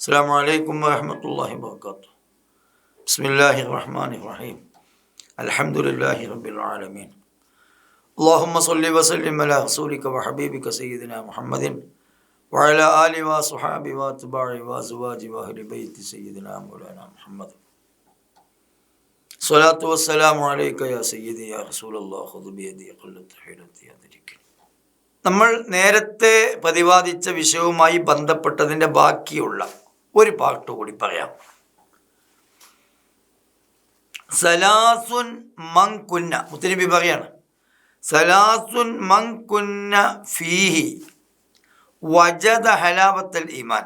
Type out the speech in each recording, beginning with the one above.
السلام عليكم ورحمة الله وبركاته بسم الله الرحمن الرحيم الحمد لله رب العالمين اللهم صل وسلم على رسولك وحبيبك سيدنا محمد وعلى آله وصحابه واتباعه وأزواجه وأهل بيت سيدنا مولانا محمد صلاة والسلام عليك يا سيدي يا رسول الله خذ بيدي قلت حيلتي أدركني നമ്മൾ നേരത്തെ പ്രതിപാദിച്ച വിഷയവുമായി ബന്ധപ്പെട്ടതിൻ്റെ ബാക്കിയുള്ള ഒരു പാട്ട് കൂടി പറയാം. സലാസുൻ മങ്കുന്ന മുത്തനബി പറയാണ്. സലാസുൻ മങ്കുന്ന ഫീഹി വജദ ഹലാവത്തൽ ഈമാൻ.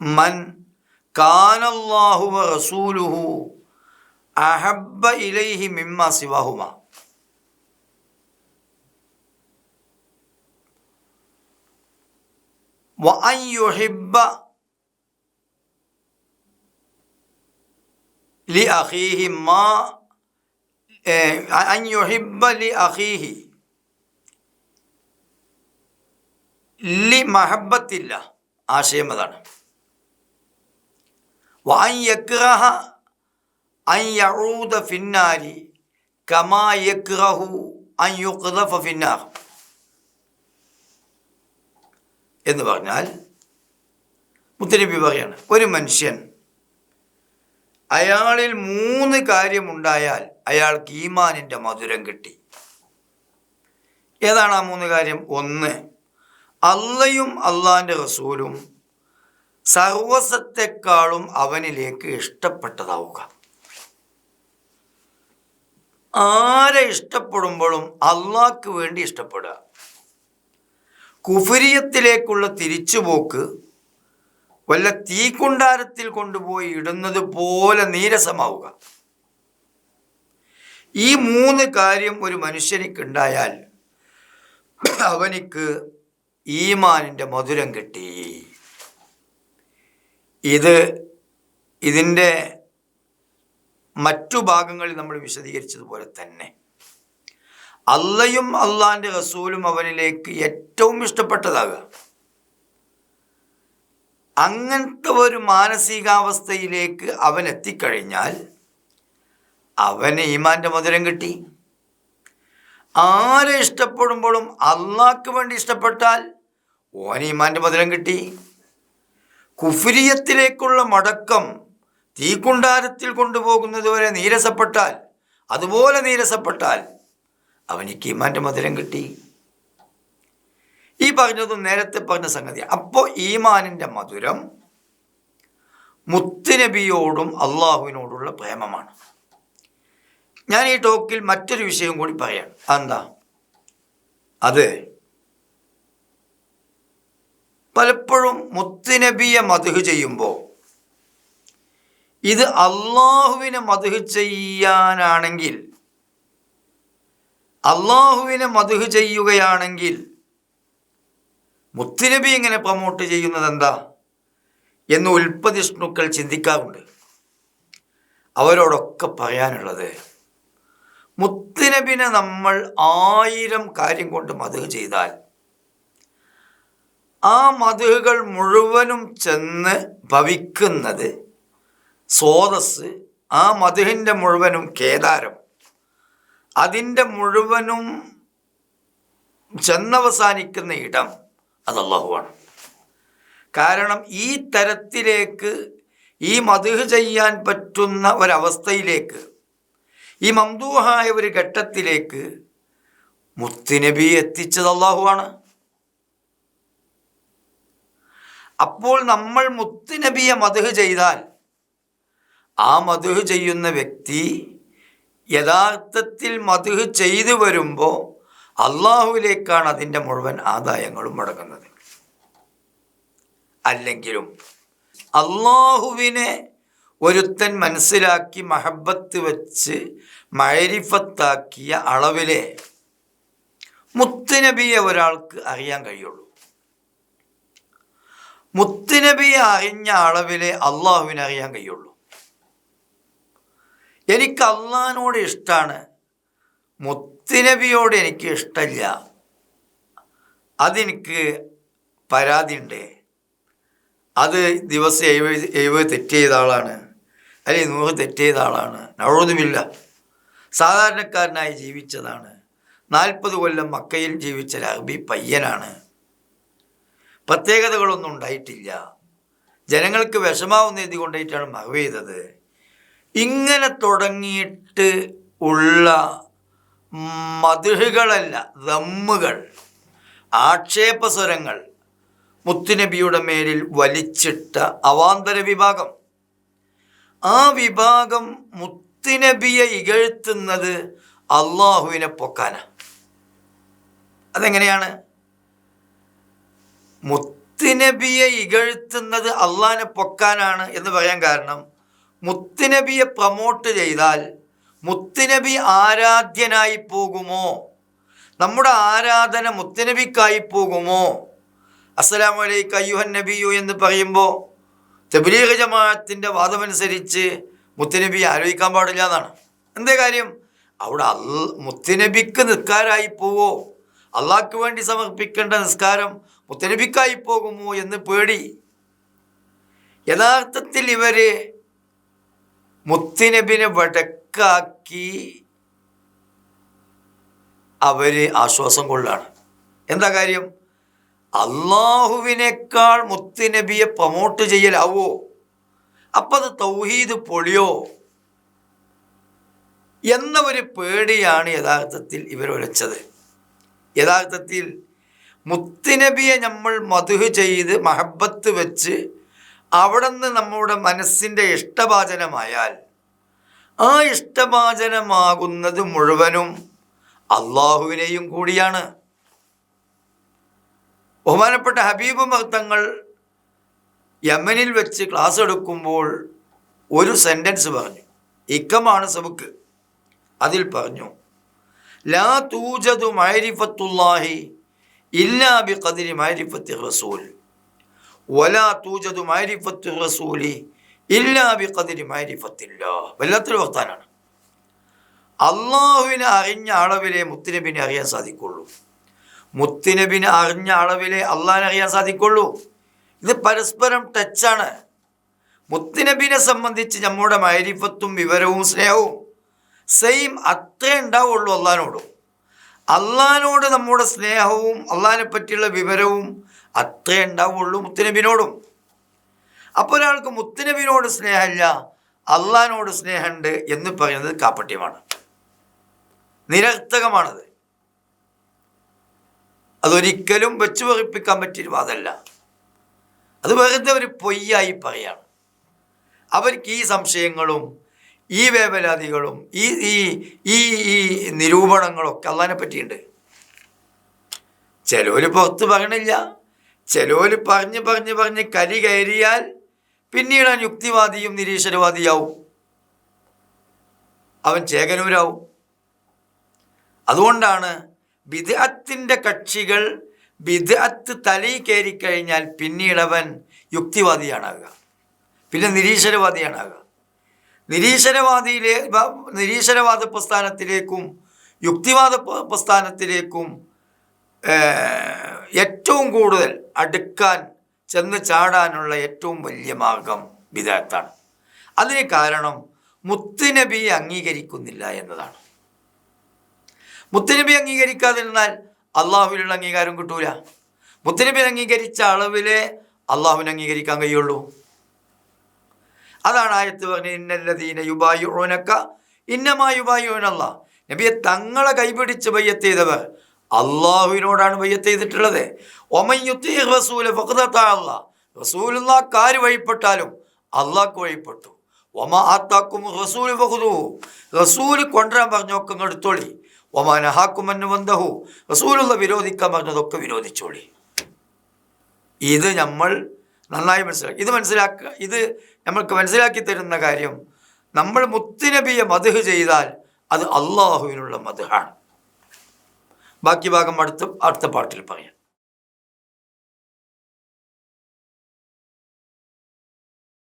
മൻ കാനല്ലാഹു റസൂലുഹു അഹബ്ബ ഇലൈഹി മിമ്മ സിവാഹുമ. وأن يحب لأخيه ما أن يحب لأخيه لمحبة ആശയം അതാണ് وأن يكره أن يعود في النار كما يكره أن يقذف എന്ന് പറഞ്ഞാൽ മുത്തനബി പറയാണ് ഒരു മനുഷ്യൻ അയാളിൽ മൂന്ന് കാര്യമുണ്ടായാൽ അയാൾക്ക് ഈമാനിന്റെ മധുരം കിട്ടി. ഏതാണ് ആ മൂന്ന് കാര്യം? ഒന്ന് അള്ളയും അള്ളാന്റെ റസൂലും സർവസത്തെക്കാളും അവനിലേക്ക് ഇഷ്ടപ്പെട്ടതാവുക. ആരെ ഇഷ്ടപ്പെടുമ്പോഴും അള്ളാഹ്ക്ക് വേണ്ടി ഇഷ്ടപ്പെടുക. കുഫരിയത്തിലേക്കുള്ള തിരിച്ചുപോക്ക് വല്ല തീക്കുണ്ടാരത്തിൽ കൊണ്ടുപോയി ഇടുന്നത് പോലെ നീരസമാവുക. ഈ മൂന്ന് കാര്യം ഒരു മനുഷ്യനിക്കുണ്ടായാൽ അവനിക്ക് ഈമാനിന്റെ മധുരം കിട്ടി. ഇത് ഇതിന്റെ മറ്റു ഭാഗങ്ങളിൽ നമ്മൾ വിശദീകരിച്ചതുപോലെ തന്നെ. അള്ളയും അള്ളാന്റെ റസൂലും അവനിലേക്ക് ഏറ്റവും ഇഷ്ടപ്പെട്ടതാകുക. അങ്ങനത്തെ ഒരു മാനസികാവസ്ഥയിലേക്ക് അവൻ എത്തിക്കഴിഞ്ഞാൽ അവന് ഈമാന്റെ മധുരം കിട്ടി. ആരെ ഇഷ്ടപ്പെടുമ്പോഴും അള്ളാഹ്ക്ക് വേണ്ടി ഇഷ്ടപ്പെട്ടാൽ ഓന് ഈമാന്റെ മധുരം കിട്ടി. കുഫിരിയത്തിലേക്കുള്ള മടക്കം തീക്കുണ്ടാരത്തിൽ കൊണ്ടുപോകുന്നതുവരെ നീരസപ്പെട്ടാൽ അതുപോലെ നീരസപ്പെട്ടാൽ അവനിക്ക് ഈമാന്റെ മധുരം കിട്ടി. ഈ പറഞ്ഞതും നേരത്തെ പറഞ്ഞ സംഗതി. അപ്പോൾ ഈമാനിന്റെ മധുരം മുത്തുനബിയോടും അള്ളാഹുവിനോടുള്ള പ്രേമമാണ്. ഞാൻ ഈ ടോക്കിൽ മറ്റൊരു വിഷയം കൂടി പറയാം. എന്താ അത്. പലപ്പോഴും മുത്തുനബിയെ മധുഹ് ചെയ്യുമ്പോൾ ഇത് അള്ളാഹുവിനെ മധുഹ് ചെയ്യാനാണെങ്കിൽ അള്ളാഹുവിനെ മധുഹ് ചെയ്യുകയാണെങ്കിൽ മുത്തുനബി ഇങ്ങനെ പ്രൊമോട്ട് ചെയ്യുന്നത് എന്താ എന്ന് ഉൽപ്പതിഷ്ണുക്കൾ ചിന്തിക്കാറുണ്ട്. അവരോടൊക്കെ പറയാനുള്ളത് മുത്തുനബിനെ നമ്മൾ ആയിരം കാര്യം കൊണ്ട് മധുഹ് ചെയ്താൽ ആ മധുഹുകൾ മുഴുവനും ചെന്ന് ഭവിക്കുന്നത് സ്രോതസ് ആ മധുഹിന്റെ മുഴുവനും കേദാരം. അതിന്റെ മുഴുവനും ചെന്നവസാനിക്കുന്ന ഇടം അത് അള്ളാഹുവാണ് കാരണം ഈ തരത്തിലേക്ക് ഈ മധുഹ് ചെയ്യാൻ പറ്റുന്ന ഒരവസ്ഥയിലേക്ക് ഈ മംദൂഹായ ഒരു ഘട്ടത്തിലേക്ക് മുത്തുനബി എത്തിച്ചത് അള്ളാഹുവാണ് അപ്പോൾ നമ്മൾ മുത്തുനബിയെ മധുഹ് ചെയ്താൽ ആ മധുഹ് ചെയ്യുന്ന വ്യക്തി യഥാർത്ഥത്തിൽ മധുഹ് ചെയ്തു വരുമ്പോൾ അള്ളാഹുവിലേക്കാണ് അതിന്റെ മുഴുവൻ ആദായങ്ങളും മുടങ്ങുന്നത്. അല്ലെങ്കിലും അള്ളാഹുവിനെ ഒരുത്തൻ മനസ്സിലാക്കി മഹബത്ത് വെച്ച് മഴരിഫത്താക്കിയ അളവിലെ മുത്തുനബിയെ ഒരാൾക്ക് അറിയാൻ കഴിയുള്ളൂ. മുത്തുനബിയെ അറിഞ്ഞ അളവിലെ അള്ളാഹുവിനെ അറിയാൻ കഴിയുള്ളൂ. എനിക്ക് അള്ളഹാനോട് ഇഷ്ടമാണ് മുത്തുനബിയോട് എനിക്ക് ഇഷ്ടമില്ല. അതെനിക്ക് പരാതിയുണ്ട്. അത് ദിവസം എഴുപത് എഴുപത് തെറ്റ് ചെയ്ത ആളാണ്. അല്ലെങ്കിൽ നൂറ് തെറ്റ് ചെയ്ത ആളാണ്. നഴുതുമില്ല സാധാരണക്കാരനായി ജീവിച്ചതാണ്. നാൽപ്പത് കൊല്ലം മക്കയിൽ ജീവിച്ച രഹബി പയ്യനാണ്. പ്രത്യേകതകളൊന്നും ഉണ്ടായിട്ടില്ല. ജനങ്ങൾക്ക് വിഷമാവുന്ന എഴുതി കൊണ്ടായിട്ടാണ് മറവ് ചെയ്തത്. ഇങ്ങനെ തുടങ്ങിയിട്ട് ഉള്ള മധുഹുകളല്ല ദമ്മുകൾ ആക്ഷേപസ്വരങ്ങൾ മുത്തുനബിയുടെ മേലിൽ വലിച്ചിട്ട അവാന്തര വിഭാഗം. ആ വിഭാഗം മുത്തുനബിയെ ഇകഴ്ത്തുന്നത് അള്ളാഹുവിനെ പൊക്കാന. അതെങ്ങനെയാണ്? മുത്തുനബിയെ ഇകഴ്ത്തുന്നത് അള്ളാഹിനെ പൊക്കാനാണ് എന്ന് പറയാൻ കാരണം മുത്തുനബിയെ പ്രമോട്ട് ചെയ്താൽ മുത്തുനബി ആരാധ്യനായി പോകുമോ? നമ്മുടെ ആരാധന മുത്തുനബിക്കായി പോകുമോ? അസ്സലാമു അലൈക്കും അയ്യുഹൻ നബിയു എന്ന് പറയുമ്പോൾ തബ്ലീഗ് ജമാഅത്തിന്റെ വാദമനുസരിച്ച് മുത്തുനബി ആലോചിക്കാൻ പാടില്ല എന്നാണ്. എന്തേ കാര്യം? അവിടെ അൽ മുത്തുനബിക്ക് നിസ്കാരമായി പോവോ? അള്ളാഹ്ക്ക് വേണ്ടി സമർപ്പിക്കേണ്ട നിസ്കാരം മുത്തനബിക്കായി പോകുമോ എന്ന് പേടി. യഥാർത്ഥത്തിൽ ഇവർ മുത്തുനബിനെ വടക്കാക്കി അവർ ആശ്വാസം കൊള്ളാണ് എന്താ കാര്യം? അള്ളാഹുവിനേക്കാൾ മുത്തുനബിയെ പ്രൊമോട്ട് ചെയ്യലാവോ? അപ്പം അത് തൗഹീദ് പൊളിയോ? എന്ന ഒരു പേടിയാണ് യഥാർത്ഥത്തിൽ ഇവർ ഉലച്ചത് യഥാർത്ഥത്തിൽ മുത്തുനബിയെ നമ്മൾ മധു ചെയ്ത് മഹബത്ത് വെച്ച് അവിടെ നിന്ന് നമ്മുടെ മനസ്സിന്റെ ഇഷ്ടഭാചനമായാൽ ആ ഇഷ്ടഭാചനമാകുന്നത് മുഴുവനും അള്ളാഹുവിനെയും കൂടിയാണ്. ബഹുമാനപ്പെട്ട ഹബീബ് മഹത്തങ്ങൾ യമനിൽ വെച്ച് ക്ലാസ് എടുക്കുമ്പോൾ ഒരു സെന്റൻസ് പറഞ്ഞു. ഇക്കമാണ് സബുക്ക്. അതിൽ പറഞ്ഞു ലാ തൂജതു മാരിഫത്തുല്ലാഹി ഇല്ലാ ബി കതിരി മാരിഫത്തി റസൂൽ. വലാ തൂജതു മാരിഫത്ത് റസൂലി ഇല്ലാ ബി ഖദരി മാരിഫത്തില്ല. വല്ലാത്തൊരു വർത്താനാണ്. അള്ളാഹുവിനെ അറിഞ്ഞ അളവിലെ മുത്തുനബിനെ അറിയാൻ സാധിക്കുള്ളൂ. മുത്തുനബിനെ അറിഞ്ഞ അളവിലെ അള്ളാഹിനെ അറിയാൻ സാധിക്കുള്ളൂ. ഇത് പരസ്പരം ടച്ചാണ്. മുത്തുനബിനെ സംബന്ധിച്ച് നമ്മുടെ മൈരിഫത്തും വിവരവും സ്നേഹവും സെയിം അത്രേ ഉണ്ടാവുള്ളൂ അള്ളഹാനോടും. അള്ളഹാനോട് നമ്മുടെ സ്നേഹവും അള്ളഹാനെ പറ്റിയുള്ള വിവരവും അത്രേ ഉണ്ടാവുള്ളൂ മുത്തുനബിനോടും. അപ്പോൾ ഒരാൾക്ക് മുത്തുനബിനോട് സ്നേഹമില്ല അള്ളഹാനോട് സ്നേഹമുണ്ട് എന്ന് പറയുന്നത് കാപ്പട്യമാണ് നിരർത്ഥകമാണത്. അതൊരിക്കലും വെച്ചു പറിപ്പിക്കാൻ പറ്റിയ വാദമല്ല. അത് വെറുതെ ഒരു പൊയ്യായി പറയാണ്. അവർക്ക് ഈ സംശയങ്ങളും ഈ വേവലാതികളും ഈ ഈ ഈ ഈ നിരൂപണങ്ങളൊക്കെ അള്ളഹാനെ പറ്റിയുണ്ട്. ചിലവർ പുറത്ത് പറയണില്ല. ചിലവർ പറഞ്ഞ് പറഞ്ഞ് പറഞ്ഞ് കലി കയറിയാൽ പിന്നീട് അവൻ യുക്തിവാദിയും നിരീശ്വരവാദിയാവും. അവൻ ചേകനൂരാവും. അതുകൊണ്ടാണ് വിദഗ്ധത്തിന്റെ കക്ഷികൾ ബിദ്അത്ത് തലയിൽ കയറിക്കഴിഞ്ഞാൽ പിന്നീട് അവൻ യുക്തിവാദിയാണാകുക. പിന്നെ നിരീശ്വരവാദിയാണാകുക. നിരീശ്വരവാദിയിലെ നിരീശ്വരവാദ പ്രസ്ഥാനത്തിലേക്കും യുക്തിവാദ പ്രസ്ഥാനത്തിലേക്കും ഏറ്റവും കൂടുതൽ അടുക്കാൻ ചെന്ന് ചാടാനുള്ള ഏറ്റവും വലിയ മാർഗം വിദഗ്ധാണ് അതിന് കാരണം മുത്തുനബിയെ അംഗീകരിക്കുന്നില്ല എന്നതാണ്. മുത്തുനബി അംഗീകരിക്കാതിരുന്നാൽ അള്ളാഹുവിനുള്ള അംഗീകാരം കിട്ടൂല. മുത്തുനബി അംഗീകരിച്ച അളവിലെ അള്ളാഹുവിനെ അംഗീകരിക്കാൻ കഴിയുള്ളൂ. അതാണ് ആയത്ത് പറഞ്ഞ ഇന്നല്ലദീന യുബായുനക്ക ഇന്നമാ യുബായുനല്ല നബിയെ തങ്ങളെ കൈപിടിച്ച് ബയ്യത്ത് ചെയ്തവർ അള്ളാഹുവിനോടാണ് ബയ്യത്ത് ചെയ്തിട്ടുള്ളത്. ഒമയ്യുത്തി റസൂൽ ഫഖദത്താള്ള റസൂലുള്ള കാര് വഴിപ്പെട്ടാലും അള്ളാഹ്ക്ക് വഴിപ്പെട്ടു. ഒമ ആത്താക്കും റസൂൽ ഫഖുദു. റസൂൽ കൊണ്ടുവരാൻ പറഞ്ഞൊക്കെ എടുത്തോളി. ഒമ നഹാക്കുമന്നു വന്തഹു. റസൂലുള്ള വിരോധിക്കാൻ പറഞ്ഞതൊക്കെ വിരോധിച്ചോളി. ഇത് നമ്മൾ നന്നായി മനസ്സിലാക്കി. ഇത് മനസ്സിലാക്കുക ഇത് നമ്മൾക്ക് മനസ്സിലാക്കി തരുന്ന കാര്യം നമ്മൾ മുത്തുനബിയെ മധുഹ് ചെയ്താൽ അത് അള്ളാഹുവിനുള്ള മധുഹാണ് ബാക്കി ഭാഗം അടുത്ത അടുത്ത പാട്ടിൽ പറയാം.